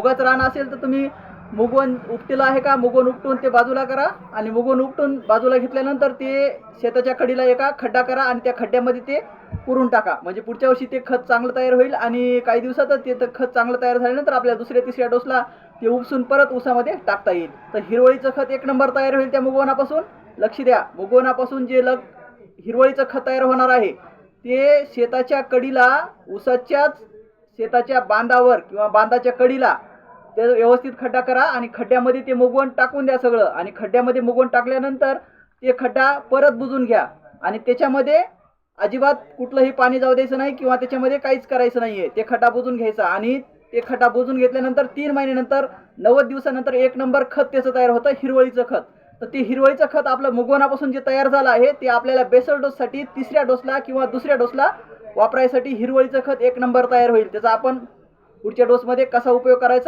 मुगाचं रान असेल तर तुम्ही मुगवण उपटीला आहे का? मुगवण उपटून ते बाजूला करा आणि मुगवण उपटून बाजूला घेतल्यानंतर ते शेताच्या कडीला एका खड्डा करा आणि त्या खड्ड्यामध्ये ते पुरून टाका. म्हणजे पुढच्या वर्षी ते खत चांगलं तयार होईल आणि काही दिवसातच ते खत चांगलं तयार झाल्यानंतर आपल्या दुसऱ्या तिसऱ्या डोसला ते उपसून परत ऊसामध्ये टाकता येईल. तर हिरवळीचं खत एक नंबर तयार होईल त्या मुगवणापासून. लक्ष द्या मुगवणापासून जे लग हिरवळीचं खत तयार होणार आहे ते शेताच्या कडीला ऊसाच्याच शेताच्या बांधावर किंवा बांधाच्या कडीला ते व्यवस्थित खड्डा करा आणि खड्ड्यामध्ये ते मुगवण टाकून द्या सगळं. आणि खड्ड्यामध्ये मुगवण टाकल्यानंतर ते खड्डा परत बुजून घ्या. आणि त्याच्यामध्ये अजिबात कुठलंही पाणी जाऊ द्यायचं नाही किंवा त्याच्यामध्ये काहीच करायचं नाही आहे ते खड्डा बुजून घ्यायचा आणि ते खड्डा बुजून घेतल्यानंतर तीन महिन्यानंतर नव्वद दिवसानंतर एक नंबर खत त्याचं तयार होतं हिरवळीचं खत. तर ते हिरवळीचं खत आपलं मुगवणापासून जे तयार झालं आहे ते आपल्याला बेसल डोससाठी तिसऱ्या डोसला किंवा दुसऱ्या डोसला वापरायसाठी हिरवळीचं खत एक नंबर तयार होईल. त्याचा आपण पुढच्या डोसमध्ये कसा उपयोग करायचा?